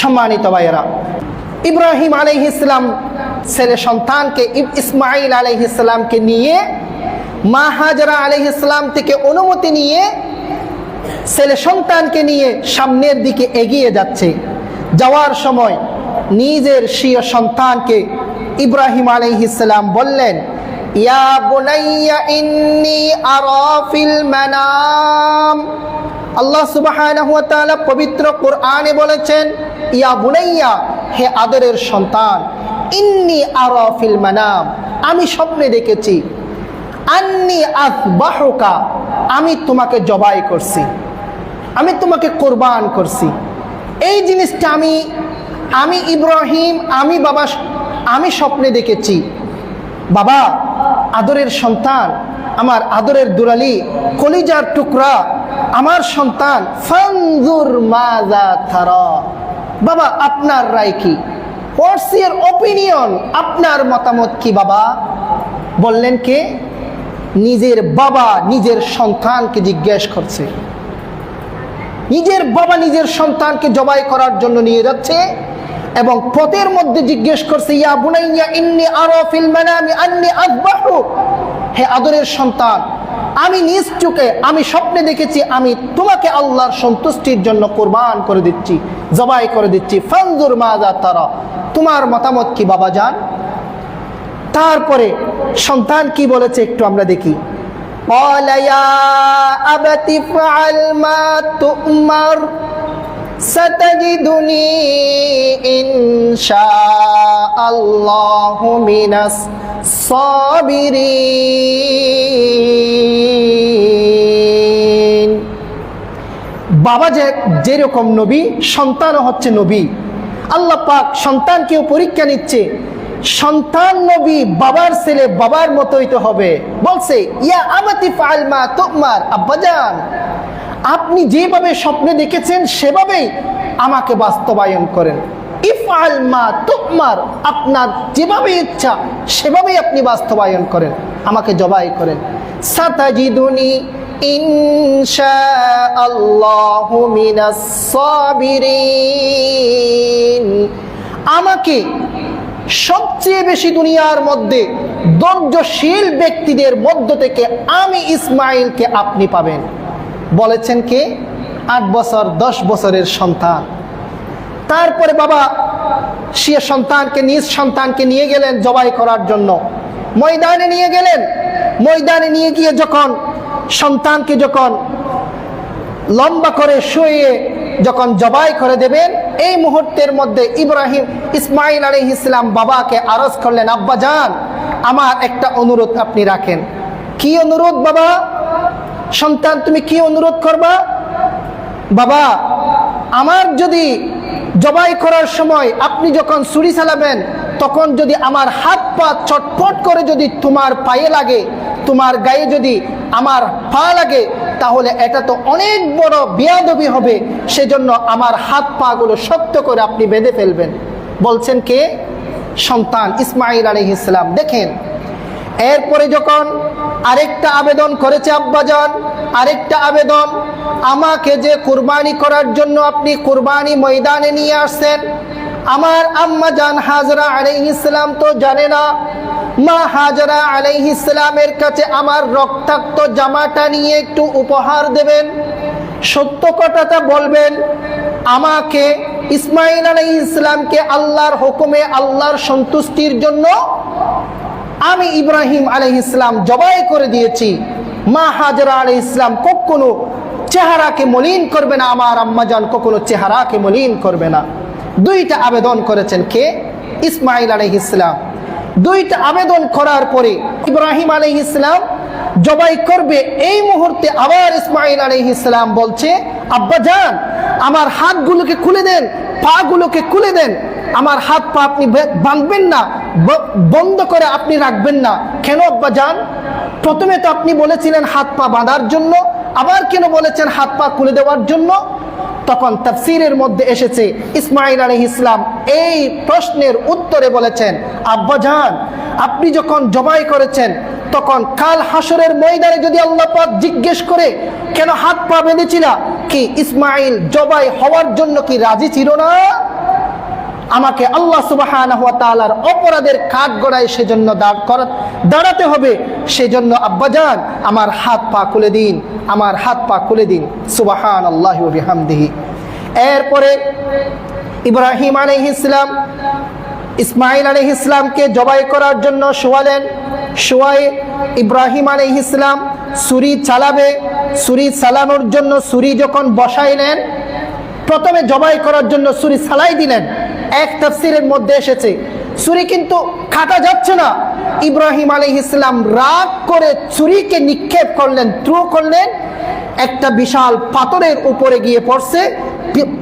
সম্মানিত ভাইয়েরা, ইব্রাহিম আলহ ইসলাম ছেলে সন্তানকে ইসমাইল আলহ ইসলামকে নিয়ে, মা হাজরা আলহ ইসলাম থেকে অনুমতি নিয়ে ছেলে সন্তানকে নিয়ে সামনের দিকে এগিয়ে যাচ্ছে। যাওয়ার সময় নিজের স্বীয় সন্তানকে ইব্রাহিম আলহ আলাইহিসসালাম বললেন ইয়া বুনাইয়া ইন্নি আরা ফিল মানাম। আল্লাহ সুবহানাহু তাআলা পবিত্র কোরআনে বলেছেন, ইয়া বুনাইয়া, হে আদরের সন্তান, ইন্নি আরা ফিল মানাম। আমি স্বপ্নে দেখেছি, আন্নি আসবাহুকা আমি তোমাকে জবাই করছি, আমি তোমাকে কোরবান করছি। এই জিনিসটা আমি আমি ইব্রাহিম, আমি বাবা, আমি স্বপ্নে দেখেছি। বাবা আদরের সন্তান, আমার আদরের দুলালি, কলিজার টুকরা, আমার সন্তান, ফানজুর মাজা বাবা, আপনার রায় কি? ওপিনিয়ন আপনার মতামত কি, বাবা? বললেন কে? নিজের বাবা নিজের সন্তানকে জিজ্ঞেস করছে। নিজের বাবা নিজের সন্তানকে জবাই করার জন্য নিয়ে যাচ্ছে। এবং পথের মধ্যে জিজ্ঞেস করছে ইয়া বুনাইয়া ইন্নি আরো ফিল মানামি আন্নি আযবাহু হে আদরের সন্তান আমি নিজ চোখে আমি স্বপ্নে দেখেছি আমি তোমাকে আল্লাহর সন্তুষ্টির জন্য কোরবান করে দিচ্ছি জবাই করে দিচ্ছি ফানজুর মাজা তারা তোমার মতামত কি বাবা জান তারপরে সন্তান কি বলেছে একটু আমরা দেখি قال يا أبت افعل ما تؤمر ستجدني إن شاء الله من الصابرين বাবা যে যেরকম নবী সন্তানও হচ্ছে নবী আল্লাহ পাক সন্তানকেও পরীক্ষা নিচ্ছে সন্তান নবী বাবার ছেলে বাবার মতোই তো হবে বলছে ইয়া আমাতি ফালমা তোমার আব্বাজান আপনি যেভাবে স্বপ্নে দেখেছেন, সেভাবেই আমাকে বাস্তবায়ন করেন। ইফআল মা তুকমার আপনার যেভাবে ইচ্ছা, সেভাবেই আপনি বাস্তবায়ন করেন। আমাকে জবাই করেন। সাতাজিদুনি আমাকে সবচেয়ে বেশি দুনিয়ার মধ্যে ধৈর্যশীল ব্যক্তিদের মধ্য থেকে আমি ইসমাইলকে আপনি পাবেন। বলেছেন কে? আট বছর, দশ বছরের সন্তান। তারপরে বাবা সে সন্তানকে, নিজ সন্তানকে নিয়ে গেলেন জবাই করার জন্য। ময়দানে নিয়ে গেলেন। ময়দানে নিয়ে গিয়ে যখন সন্তানকে যখন লম্বা করে শুয়ে যখন জবাই করে দেবেন, এই মুহূর্তের মধ্যে ইব্রাহিম ইসমাইল আলী ইসলাম বাবাকে আরজ করলেন, আব্বা যান আমার একটা অনুরোধ আপনি রাখেন। কি অনুরোধ বাবা? সন্তান, তুমি কি অনুরোধ করবা? বাবা, আমার যদি জবাই করার সময় আপনি যখন ছুরি চালাবেন, তখন যদি আমার হাত পা চটপট করে যদি তোমার পায়ে লাগে, তোমার গায়ে যদি আমার পা লাগে, তাহলে এটা তো অনেক বড় বিয়াদবি হবে। সেজন্য আমার হাত পা গুলো শক্ত করে আপনি বেঁধে ফেলবেন। বলছেন কে? সন্তান ইসমাইল আলী ইসলাম দেখেন, এরপরে যখন আরেকটা আবেদন করেছে আব্বাজান, আরেকটা আবেদন। আমাকে যে কুরবানি করার জন্য আপনি কুরবানি ময়দানে নিয়ে আসছেন, আমার আম্মা জান হাজরা ইসলাম তো জানে না। মা হাজরা আলাইহিস ইসলামের কাছে আমার রক্তাক্ত জামাটা নিয়ে একটু উপহার দেবেন। সত্য কথাটা বলবেন, আমাকে ইসমাইল আলাইহিস ইসলামকে আল্লাহর হুকুমে আল্লাহর সন্তুষ্টির জন্য আমি ইব্রাহিম আলহ ইসলাম জবাই করে দিয়েছি। মা হাজরা আলহ ইসলাম কখনো চেহারাকে মলিন করবে না, আমার আম্মাজান কখনো চেহারাকে মলিন করবে না। দুইটা আবেদন করেছেন কে? ইসমাইল আলহ ইসলাম দুইটা আবেদন করার পরে ইব্রাহিম আলহ ইসলাম জবাই করবে। এই মুহূর্তে আবার ইসমাইল আলহ ইসলাম বলছে, আব্বা যান আমার হাতগুলোকে খুলে দেন পাগুলোকে খুলে দেন। আমার হাত পা আপনি বাঁধবেন না বন্ধ করে আপনি রাখবেন না। কেন আব্বা যান প্রথমে তো আপনি বলেছিলেন হাত পা বাঁধার জন্য, আবার কেন বলেছেন হাত পা খুলে দেওয়ার জন্য? তখন তাফসিরের মধ্যে এসেছে ইসমাইল আলহ ইসলাম এই প্রশ্নের উত্তরে বলেছেন, আব্বা যান আপনি যখন জবাই করেছেন, তখন কাল হাসরের ময়দানে যদি আল্লাহ পাক জিজ্ঞেস করে, কেন হাত পা বেঁধেছিলা কি ইসমাইল জবাই হওয়ার জন্য কি রাজি ছিল না? আমাকে আল্লাহ তাআলার অপরাধের কাঠ গড়ায় সেজন্য দাঁড় দাঁড়াতে হবে। সেজন্য আব্বাজান আমার হাত পা খুলে দিন। আমার হাত পা খুলে দিন। সুবাহান আল্লাহ বিহামদিহি। এরপরে ইব্রাহিম আলাইহিস ইসলাম ইসমাইল আলাইহিস ইসলামকে জবাই করার জন্য শোয়ালেন। শোয়াই ইব্রাহিম আলাইহিস ইসলাম সুরি চালাবে। সুরি চালানোর জন্য সুরি যখন বসাইলেন, প্রথমে জবাই করার জন্য সুরি সালাই দিলেন। এক তাফসিরের মধ্যে এসেছে। ছুরি কিন্তু কাটা যাচ্ছে না। ইব্রাহিম আলী ইসলাম রাগ করে ছুরিকে নিক্ষেপ করলেন থ্রু করলেন। একটা বিশাল পাথরের উপরে গিয়ে পড়ছে।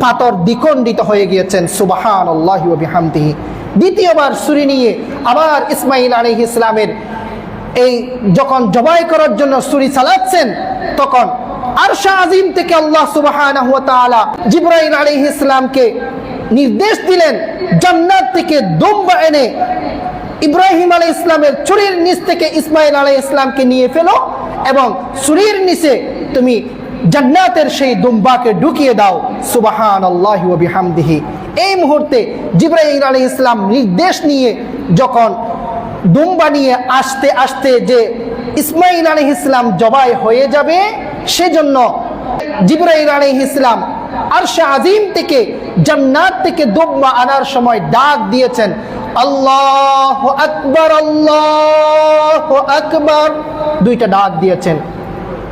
পাথর দ্বিখণ্ডিত হয়ে গিয়েছেন। সুবাহান আল্লাহ বিহামদিহি। দ্বিতীয়বার ছুরি নিয়ে আবার ইসমাইল আলী ইসলামের এই যখন জবাই করার জন্য ছুরি চালাচ্ছেন, তখন আরশা আজিম থেকে আল্লাহ তাআলা জিবরাইল আলাইহিস ইসলামকে নির্দেশ দিলেন, জান্নাত থেকে দুম্বা এনে ইব্রাহিম আলাই ইসলামের চুরির নিচ থেকে ইসমাইল আলাই ইসলামকে নিয়ে ফেলো এবং চুরির নিচে তুমি জান্নাতের সেই দুম্বাকে ঢুকিয়ে দাও। সুবাহান আল্লাহ বিহামদিহি। এই মুহূর্তে জিব্রাহিম আলী ইসলাম নির্দেশ নিয়ে যখন দুম্বা নিয়ে আসতে আসতে যে ইসমাইল আলী ইসলাম জবাই হয়ে যাবে, সেজন্য জিব্রাইল আলী ইসলাম আরশে আজিম থেকে, জান্নাত থেকে দুম্বা আনার সময় ডাক দিয়েছেন, আল্লাহ আকবর আল্লাহ আকবর। দুইটা ডাক দিয়েছেন।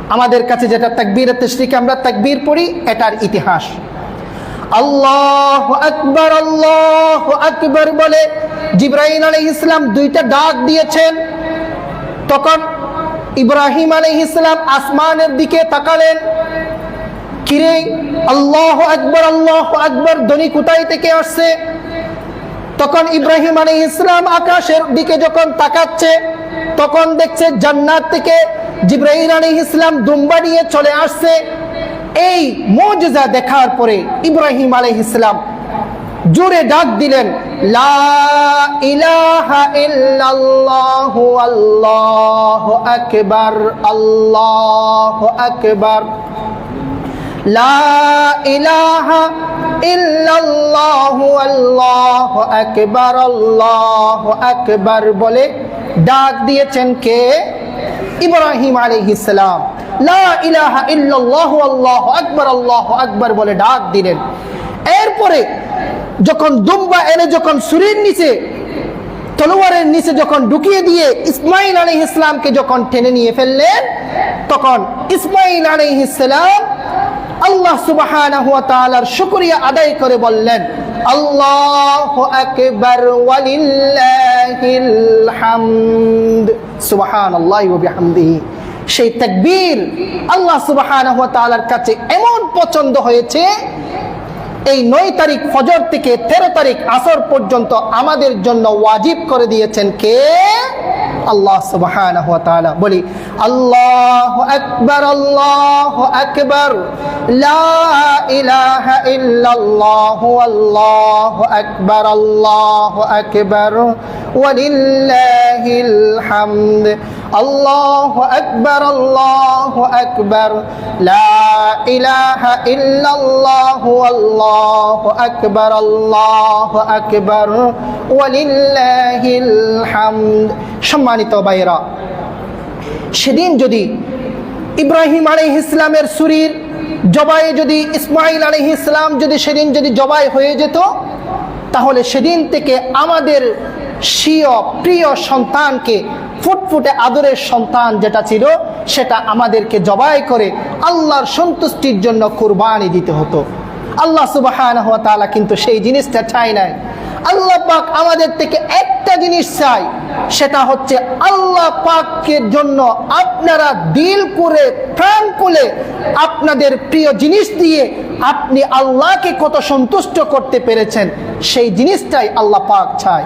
আমাদের কাছে যেটা তাকবীর তশরিকে, আমরা তাকবীর পড়ি, এটার ইতিহাস। আল্লাহ আকবর আল্লাহ আকবর বলে জিব্রাহিম আলী ইসলাম দুইটা ডাক দিয়েছেন। তখন ইব্রাহিম আলী ইসলাম আসমানের দিকে তাকালেন। কিরে? আল্লাহ আকবর আল্লাহ আকবর ধ্বনি কোথায় থেকে আসছে? তখন ইব্রাহিম আলী ইসলাম আকাশের দিকে যখন তাকাচ্ছে, তখন দেখছে জান্নাত থেকে জিব্রাহিম আলী ইসলাম দুম্বা নিয়ে চলে আসছে। এই মজা দেখার পরে ইব্রাহিম আলী ইসলাম জোরে ডাক দিলেন আকবার, আল্লাহু আকবার। লা ইলাহা ইল্লাল্লাহু আল্লাহু আকবার আল্লাহু আকবার বলে ডাক দিয়েছেন কে? ইব্রাহিম আলাইহিস সালাম। লা ইলাহা ইল্লাল্লাহু আল্লাহু আকবার আল্লাহু আকবার বলে ডাক দিলেন। এরপরে যখন দুম্বা এনে যখন সুরের নিচে, তলোয়ারের নিচে যখন ঢুকিয়ে দিয়ে ইসমাইল আলী ইসলামকে যখন টেনে নিয়ে ফেললেন, তখন ইসমাইল আলী ইসলাম আল্লাহ তাআলার শুকরিয়া আদায় করে বললেন, আল্লাহু আকবার সেই তাকবীর আল্লাহ তাআলার কাছে এমন পছন্দ হয়েছে, এই নয় তারিখ ফজর থেকে তেরো তারিখ আসর পর্যন্ত আমাদের জন্য ওয়াজিব করে দিয়েছেন কে? আল্লাহ সুবহানাহু ওয়া তাআলা বলি আল্লাহু আকবার আল্লাহু আকবার লা ইলাহা ইল্লাল্লাহু আল্লাহু আকবার আল্লাহু আকবার ওয়ালিল্লাহিল হামদ আল্লাহু আকবার আল্লাহু আকবার। লা ইলাহা ইল্লাল্লাহু, আল্লাহু আকবার আল্লাহু আকবার। ওয়ালিল্লাহিল হামদ সম্মানিত ভাইরা সেদিন যদি ইব্রাহিম আলী ইসলামের সুরির জবাই যদি ইসমাইল আলী ইসলাম যদি সেদিন যদি জবাই হয়ে যেত, তাহলে সেদিন থেকে আমাদের স্বীয় প্রিয় সন্তানকে ফুটফুটে আদরের সন্তান যেটা ছিল, সেটা আমাদেরকে জবাই করে আল্লাহর সন্তুষ্টির জন্য কুরবানি দিতে হতো। আল্লাহ সুবাহান তাআলা কিন্তু সেই জিনিসটা চাই নাই। আল্লাহ পাক আমাদের থেকে একটা জিনিস চাই সেটা হচ্ছে আল্লাহ পাকের জন্য আপনারা দিল করে প্রাণ করে আপনাদের প্রিয় জিনিস দিয়ে আপনি আল্লাহকে কত সন্তুষ্ট করতে পেরেছেন, সেই জিনিসটাই আল্লাহ পাক চায়।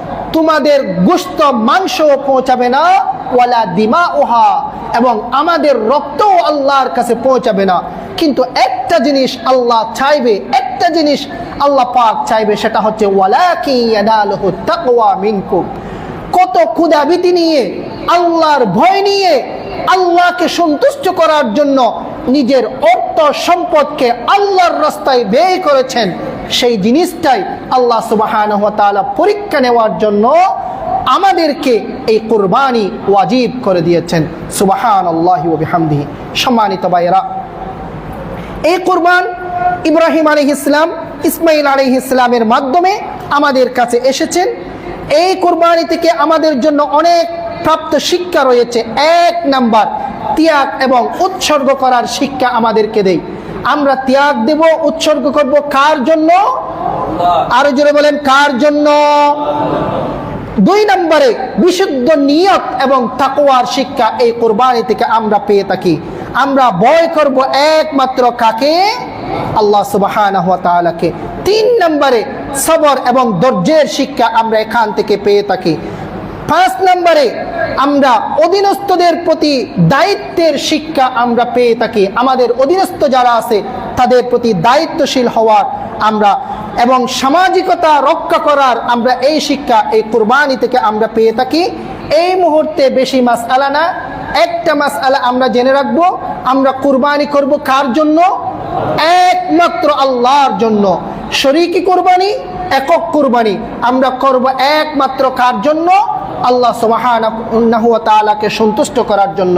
তোমাদের গোশত মাংস পৌঁছাবে না, ওয়ালা দিমা ওহা এবং আমাদের রক্তও আল্লাহর কাছে পৌঁছাবে না। কিন্তু একটা জিনিস আল্লাহ চাইবে, একটা জিনিস আল্লাহ পাক চাইবে, সেটা হচ্ছে কত ক্ষুদাভীতি নিয়ে, আল্লাহর ভয় নিয়ে, আল্লাহকে সন্তুষ্ট করার জন্য নিজের অর্থ সম্পদকে আল্লাহর রাস্তায় ব্যয় করেছেন। সেই জিনিসটাই আল্লাহ সুবহানাহু ওয়া পরীক্ষা নেওয়ার জন্য আমাদেরকে এই কুরবানি ওয়াজিব করে দিয়েছেন। সুবাহান আল্লাহি বিহামদিহি। সম্মানিত ভাইয়েরা, এই কুরবান ইব্রাহিম আলী ইসলাম ইসমাইল আলী ইসলামের মাধ্যমে আমাদের কাছে এসেছেন। এই কুরবানি থেকে আমাদের জন্য অনেক প্রাপ্ত শিক্ষা রয়েছে। এক নাম্বার, ত্যাগ এবং উৎসর্গ করার শিক্ষা আমাদেরকে দেয়। আমরা ত্যাগ দেব, উৎসর্গ করব কার জন্য? আরও জোরে বলেন, কার জন্য? দুই নম্বরে, বিশুদ্ধ নিয়ত এবং তাকওয়ার শিক্ষা এই কোরবানি থেকে আমরা পেয়ে থাকি। আমরা ভয় করব একমাত্র কাকে? আল্লাহ তাআলাকে। তিন নম্বরে, সবর এবং ধৈর্যের শিক্ষা আমরা এখান থেকে পেয়ে থাকি। পাঁচ নম্বরে আমরা অধীনস্থদের প্রতি দায়িত্বের শিক্ষা আমরা পেয়ে থাকি। আমাদের অধীনস্থ যারা আছে, তাদের প্রতি দায়িত্বশীল হওয়ার আমরা এবং সামাজিকতা রক্ষা করার আমরা এই শিক্ষা, এই কোরবানি থেকে আমরা পেয়ে থাকি। এই মুহূর্তে বেশি মাস আলা না, একটা মাস আলা আমরা জেনে রাখব, আমরা কুরবানি করব কার জন্য? একমাত্র আল্লাহর জন্য। শরিকি কুরবানি একক কুরবানি আমরা করব একমাত্র কার জন্য? আল্লাহ সুবাহ সন্তুষ্ট করার জন্য।